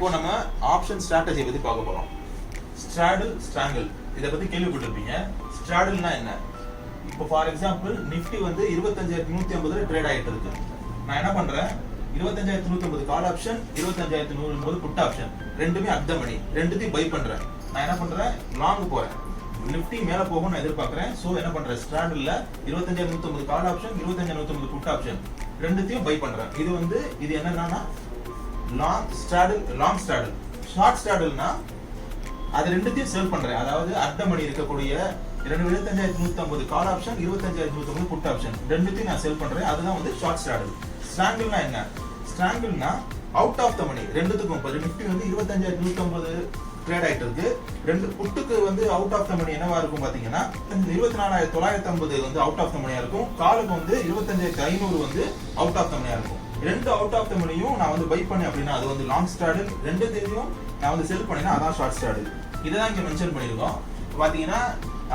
இப்போ நம்ம option strategy பத்தி பார்க்க போறோம். ஸ்ட்ராடில் ஸ்ட்ராங்கிள் இதை பத்தி கேள்விப்பட்டிருப்பீங்க. ஸ்ட்ராடில்னா என்ன? இப்போ ஃபார் எக்ஸாம்பிள் நிஃப்டி வந்து இருபத்தஞ்சாயிரத்தி நூத்தி ஐம்பதுல ட்ரேட் ஆயிட்டு இருக்கு. நான் என்ன பண்றேன்? இருபத்தஞ்சாயிரத்தி நூத்தி ஐம்பது கால் ஆப்ஷன் இருபத்தஞ்சாயிரத்தி நூறு என்பது புட் ஆப்ஷன் ரெண்டுமே அர்த்த மணி ரெண்டுத்தையும் பை பண்றேன். நான் என்ன பண்றேன்? லாங் போறேன். நிஃப்டி மேல போகும் நான் எதிர்பார்க்கறேன். சோ என்ன பண்றேன்? ஸ்ட்ராடில்ல இருபத்தஞ்சாயிரத்தி நூத்தி ஐம்பது கால் ஆப்ஷன் இருபத்தஞ்சாயிரத்தி நூத்தி ஐம்பது புட் ஆப்ஷன் ரெண்டுத்தையும் பை பண்றேன். இது வந்து இது என்னன்னா long straddle long straddle short ஸ்டாடில்னா அது ரெண்டுத்தையும் சேல் பண்ணுறேன் அதாவது அர்த்த மணி இருக்கக்கூடிய இரண்டு இருபத்தஞ்சாயிரத்தி நூற்றம்பது கால் ஆப்ஷன் இருபத்தஞ்சாயிரத்தி நூற்றம்பது புட் ஆப்ஷன் ரெண்டுத்தையும் நான் சேல் பண்ணுறேன் அதுதான் வந்து ஷார்ட் ஸ்டாடில் ஸ்ட்ராங்கிள்னா என்ன? ஸ்ட்ராங்கிள்னா அவுட் ஆஃப் த மணி ரெண்டுத்துக்கும் இப்போ நிஃப்டி வந்து இருபத்தஞ்சாயிரத்தி நூற்றம்பது ட்ரேட் ஆகிட்டு இருக்கு. ரெண்டு புட்டுக்கு வந்து அவுட் ஆஃப் த மணி என்னவா இருக்கும் பார்த்தீங்கன்னா இருபத்தி நாலாயிரத்தி தொள்ளாயிரத்தி ஐம்பது வந்து அவுட் ஆஃப் த மணியாக இருக்கும். காலுக்கு வந்து இருபத்தஞ்சாயிரத்தி ஐநூறு வந்து அவுட் ஆஃப் த மணியாக இருக்கும். ரெண்டு அவுட் ஆஃப் த மணியும் நான் வந்து பை பண்ணேன் அப்படின்னா அது வந்து லாங் ஸ்டாடில் ரெண்டு தெரியும் நான் வந்து செல் பண்ணேன்னா அதான் ஷார்ட் ஸ்டாடில் தான் இங்கே மென்ஷன் பண்ணியிருக்கோம். பார்த்தீங்கன்னா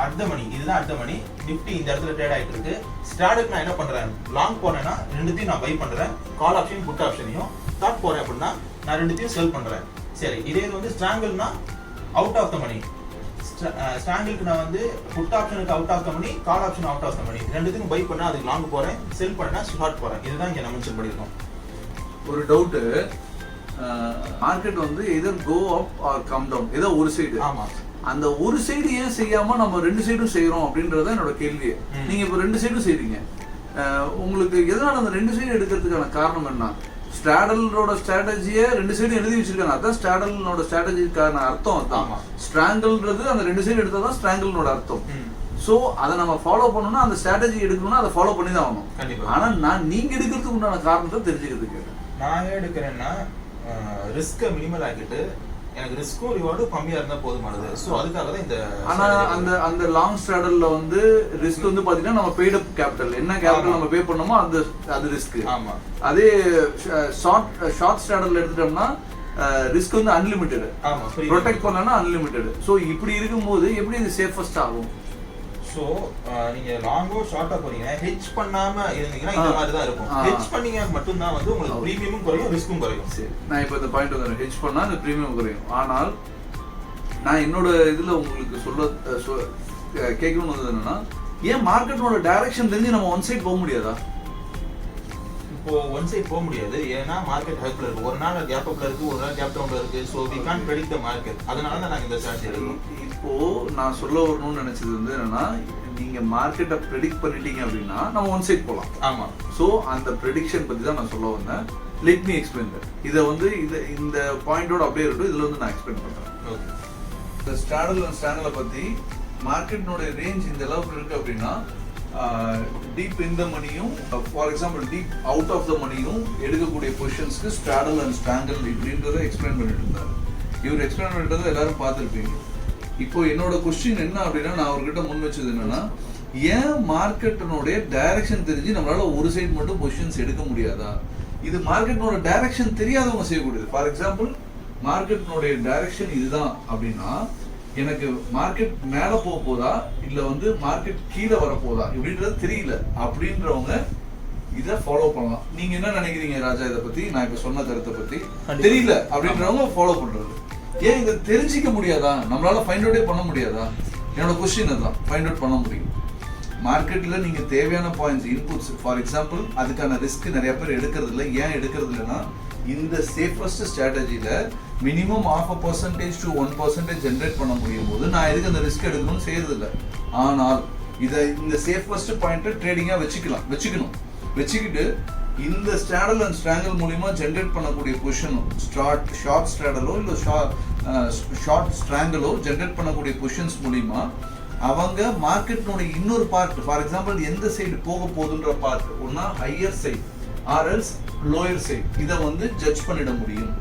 அடுத்த மணி இதுதான் அடுத்த மணி நிஃப்டி இந்த இடத்துல ட்ரேட் ஆகிட்டு இருக்கு. ஸ்டாடுக்கு நான் என்ன பண்ணுறேன் லாங் போனேன்னா ரெண்டுத்தையும் நான் பை பண்ணுறேன் கால் ஆப்ஷன் புட் ஆப்ஷனையும் ஷார்ட் போகிறேன் அப்படின்னா நான் ரெண்டுத்தையும் செல் பண்ணுறேன் சரி இதே இது வந்து ஸ்ட்ராங்கிள்னா அவுட் ஆஃப் த மணி ஸ்ட்ராங்கிளுக்கு நான் வந்து புட் ஆப்ஷனுக்கு out of the money call option out of the money ரெண்டுத்துக்கும் பை பண்ணா அதுக்கு லாங் போறேன் செல் பண்ணா ஷார்ட் போறேன். இதுதான் இங்க நம்ம மென்ஷன் பண்ணிருக்கோம் ஒரு டவுட்டு மார்க்கெட் வந்து either go up or come down ஏதோ ஒரு சைடு ஆமா. அந்த ஒரு சைடு ஏன் செய்யாம நம்ம ரெண்டு சைடும் செய்யறோம் அப்படின்றத என்னோட கேள்வி. நீங்க இப்ப ரெண்டு சைடும் செய்றீங்க. உங்களுக்கு எதனால அந்த ரெண்டு சைடு எடுக்கிறதுக்கான காரணம் என்ன? ஸ்ட்ராடலோட ஸ்ட்ராட்டஜியை ரெண்டு சைடும் எழுதி வச்சிருக்காங்க அதான் ஸ்ட்ராடலோட ஸ்ட்ராட்டஜிக்கான அர்த்தம் அதான். ஸ்ட்ராங்கிள்ன்றது அந்த ரெண்டு சைடு எடுத்தா தான் ஸ்ட்ராங்கிள்னோட அர்த்தம். சோ அதை நம்ம ஃபாலோ பண்ணணும்னா அந்த ஸ்ட்ராட்டஜி எடுக்கணும்னா அதை ஃபாலோ பண்ணி தான் ஆகணும் கண்டிப்பா. ஆனா நான் நீங்க எடுக்கிறதுக்கு உண்டான காரணத்தை தெரிஞ்சுக்கிறது கேட்டேன் நான் எடுக்கிறேன்னா ரிஸ்க்கை மினிமல் ஆக்கிட்டு எனக்கு ரிஸ்க்கும் ரிவார்டும் கம்மியா இருந்தா போதுமானது. ஸோ அதுக்காக தான் இந்த ஆனா அந்த அந்த லாங் ஸ்ட்ராடல்ல வந்து ரிஸ்க் வந்து பாத்தீங்கன்னா நம்ம பெய்ட் அப் கேபிட்டல் என்ன கேபிட்டல். நம்ம பே பண்ணோமோ அந்த அது ரிஸ்க் ஆமா. அதே ஷார்ட் ஷார்ட் ஸ்ட்ராடல்ல எடுத்துட்டோம்னா ரிஸ்க் வந்து அன்லிமிட்டெட் ப்ரொடெக்ட் பண்ணலன்னா அன்லிமிட்டெட் ஸோ இப்படி இருக்கும்போது எப்படி இது சேஃபஸ்ட் ஆகும்? ஸோ நீங்க லாங்கோ ஷார்ட்டா போறீங்க ஹெச் பண்ணாம இருந்தீங்கன்னா இந்த. மாதிரி தான் இருக்கும். ஹெச் பண்ணீங்க மட்டும்தான் வந்து உங்களுக்கு. ப்ரீமியமும் குறையும் ரிஸ்க்கும் குறையும் சரி நான் இப்போ இந்த பாயிண்ட் வந்து ஹெச் பண்ணா அந்த ப்ரீமியம் குறையும் ஆனால் நான் என்னோட இதுல உங்களுக்கு சொல்ல கேட்கணும்னு வந்தது என்னன்னா ஏன் மார்க்கெட்டோட டைரக்ஷன் தெரிஞ்சு நம்ம ஒன் சைட் போக முடியாதா இப்போ ஒன் சைட் போக முடியாது. ஏன்னா மார்க்கெட் ஹைப்ல இருக்கு. ஒரு நாள் கேப் அப்ல இருக்கு ஒரு நாள் கேப் டவுன்ல இருக்கு. So we can predict the market அதனால தான் நாங்க இந்த ஸ்ட்ராட்டஜி எடுக்கிறோம். இப்போ நான் சொல்ல வரணும்னு நினைச்சது வந்து என்னன்னா நீங்க மார்க்கெட்டை ப்ரெடிக்ட் பண்ணிட்டீங்க அப்படின்னா நம்ம ஒன் சைட் போகலாம் ஆமா. ஸோ அந்த ப்ரெடிக்ஷன் பத்தி தான் நான் சொல்ல வந்தேன். லெட் மீ எக்ஸ்பிளைன் இதை வந்து இது இந்த பாயிண்டோட அப்படியே இருக்கட்டும். இதுல வந்து நான் எக்ஸ்பிளைன் பண்றேன். ஓகே இந்த அண்ட் ஸ்டாண்டலை பத்தி மார்க்கெட்டினோட ரேஞ்ச் இந்த அளவுக்கு இருக்கு அப்படின்னா டீப் இந்த மணியும் for example deep out of the மணியும் எடுக்கக்கூடிய பொசிஷன்ஸ்க்கு ஸ்ட்ராடல் அண்ட் ஸ்ட்ராங்கல் இப்படின்றத எக்ஸ்பிளைன் பண்ணிட்டு இருந்தார். இவர் எக்ஸ்பிளைன் பண்ணிட்டு எல்லாரும் பார்த்துருப்பீங்க. இப்போ என்னோட கொஸ்டின் என்ன அப்படின்னா நான் அவர்கிட்ட முன் வச்சது என்னன்னா ஏன் மார்க்கெட்டினுடைய டைரக்ஷன் தெரிஞ்சு நம்மளால ஒரு சைடு மட்டும் பொசிஷன்ஸ் எடுக்க முடியாதா? இது மார்க்கெட்டினோட டைரக்ஷன் தெரியாதவங்க செய்யக்கூடியது. ஃபார் எக்ஸாம்பிள் மார்க்கெட்டினுடைய டைரக்ஷன் இதுதான் அப்படின்னா எனக்கு மார்க்கெட் மேல போக போதா இல்ல வந்து மார்க்கெட் கீழே வர போதா? இப்படின்றது தெரியல. அப்படின்றவங்க இத ஃபாலோ பண்ணலாம். நீங்க என்ன நினைக்கிறீங்க ராஜா இத பத்தி? நான் இப்ப சொன்ன கருத்தை பத்தி. தெரியல. அப்படின்றவங்க ஃபாலோ பண்றது. ஏன் இதை தெரிஞ்சிக்க முடியாதா? நம்மளால ஃபைண்ட் அவுட்டே பண்ண முடியாதா? என்னோட கொஸ்டின் அதான் ஃபைண்ட் அவுட் பண்ண முடியும். மார்க்கெட்டில் நீங்கள் தேவையான பாயிண்ட்ஸ் இன்புட்ஸ் ஃபார் எக்ஸாம்பிள் அதுக்கான ரிஸ்க் நிறைய பேர் எடுக்கிறது இல்லை. ஏன் எடுக்கிறது இல்லைன்னா இந்த safest ஸ்ட்ராட்டஜியில் minimum of a percentage to one percentage generate பண்ண முடியும் போது நான் எதுக்கு அந்த ரிஸ்க் எடுக்கணும்னு செய்யறது இல்லை. ஆனால் இதை இந்த சேஃபஸ்ட் பாயிண்ட்டை ட்ரேடிங்காக வச்சுக்கலாம் வச்சுக்கணும். வச்சுக்கிட்டு இந்த ஸ்ட்ராடல் அண்ட் ஸ்ட்ராங்கல் மூலிமா ஜென்ரேட் பண்ணக்கூடிய பொசிஷன் ஸ்டார்ட் ஷார்ட் ஸ்ட்ராடலோ இல்லை ஷார்ட் ஸ்ட்ராங்கலோ ஜென்ரேட் பண்ணக்கூடிய பொசிஷன்ஸ் மூலிமா அவங்க மார்க்கெட்னுடைய இன்னொரு பார்ட் ஃபார் எக்ஸாம்பிள் எந்த சைடு போக போகுதுன்ற பார்ட் ஒன்னா higher side or else lower side இதை வந்து ஜட்ஜ் பண்ணிட முடியும்.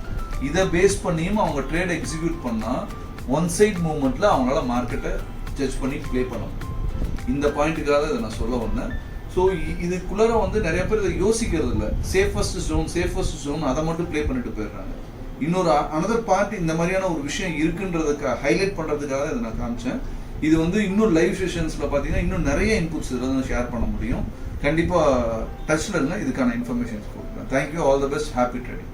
இதை பேஸ் பண்ணியும் அவங்க ட்ரேட் எக்ஸிக்யூட் பண்ணால் ஒன் சைட் மூமெண்ட்டில் அவங்களால மார்க்கெட்டை ஜட்ஜ் பண்ணி ப்ளே பண்ண முடியும். இந்த பாயிண்ட்டுக்காக இதை நான் சொல்ல வந்தேன். ஸோ இதுக்குள்ளார வந்து நிறைய பேர் இதை யோசிக்கிறது இல்லை. சேஃபஸ்ட் ஜோன் சேஃபஸ்ட் ஜோன் அதை மட்டும் ப்ளே பண்ணிட்டு போயிடுறாங்க. இன்னொரு அனதர் பார்ட் இந்த மாதிரியான ஒரு விஷயம் இருக்குன்றதுக்கு ஹைலைட் பண்ணுறதுக்காக இதை நான் காமிச்சேன். இது வந்து இன்னும் லைவ் செஷன்ஸில் பார்த்தீங்கன்னா இன்னும் நிறைய இன்புட்ஸ் இதில் வந்து ஷேர் பண்ண முடியும். கண்டிப்பாக டச்சில் இருந்தால் இதுக்கான இன்ஃபர்மேஷன்ஸ் கொடுக்குறேன் thank you all the best happy trading